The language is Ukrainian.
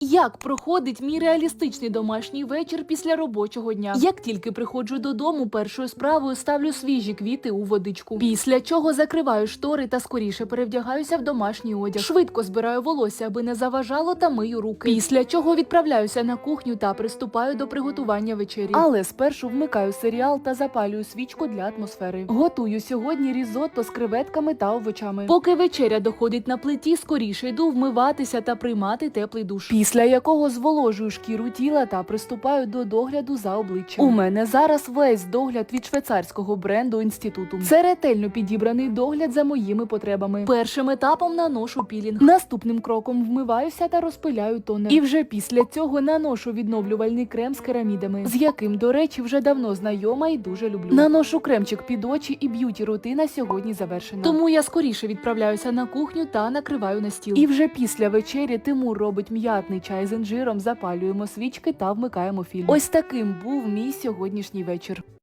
Як проходить мій реалістичний домашній вечір після робочого дня? Як тільки приходжу додому, першою справою ставлю свіжі квіти у водичку. Після чого закриваю штори та скоріше перевдягаюся в домашній одяг. Швидко збираю волосся, аби не заважало та мию руки. Після чого відправляюся на кухню та приступаю до приготування вечері. Але спершу вмикаю серіал та запалюю свічку для атмосфери. Готую сьогодні різотто з креветками та овочами. Поки вечеря доходить на плиті, скоріше йду вмиватися та приймати теплий душ. Після якого зволожую шкіру тіла та приступаю до догляду за обличчям. У мене зараз весь догляд від швейцарського бренду інституту. Це ретельно підібраний догляд за моїми потребами. Першим етапом наношу пілінг. Наступним кроком вмиваюся та розпиляю тонер. І вже після цього наношу відновлювальний крем з керамідами, з яким, до речі, вже давно знайома і дуже люблю. Наношу кремчик під очі і б'юті рутина сьогодні завершена. Тому я скоріше відправляюся на кухню та накриваю на стіл. І вже після вечері Тимур робить м'ятний чай з інжиром, запалюємо свічки та вмикаємо фільм. Ось таким був мій сьогоднішній вечір.